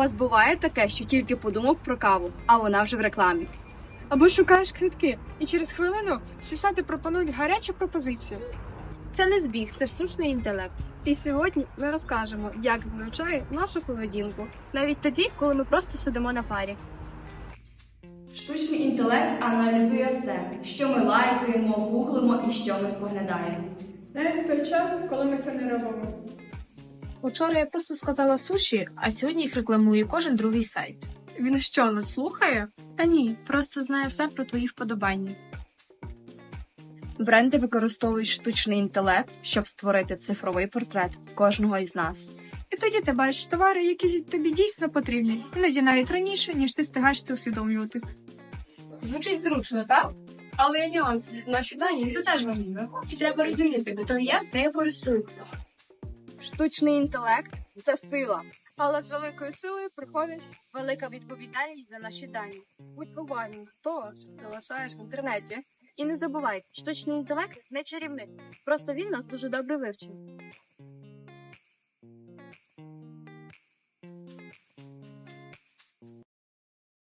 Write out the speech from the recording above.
вас буває таке, що тільки подумав про каву, а вона вже в рекламі. Або шукаєш квитки, і через хвилину сісати пропонують гарячі пропозиції. Це не збіг, це штучний інтелект. І сьогодні ми розкажемо, як він вивчає нашу поведінку. Навіть тоді, коли ми просто сидимо на парі. Штучний інтелект аналізує все, що ми лайкаємо, гуглимо і що ми споглядаємо. Навіть в той час, коли ми це не робимо. Учора я просто сказала суші, а сьогодні їх рекламує кожен другий сайт. Він що, нас слухає? Та ні, просто знає все про твої вподобання. Бренди використовують штучний інтелект, щоб створити цифровий портрет кожного із нас. І тоді ти бачиш товари, які тобі дійсно потрібні, іноді навіть раніше, ніж ти встигаєш це усвідомлювати. Звучить зручно, так? Але є нюанси. Наші дані це теж важливо. І треба розуміти, хто і як нею користується. Штучний інтелект це сила. Але з великою силою приходить Велика відповідальність за наші дані. будь уважним до того, що ти лишаєш в інтернеті. І не забувай, штучний інтелект не чарівник. Просто він нас дуже добре вивчив.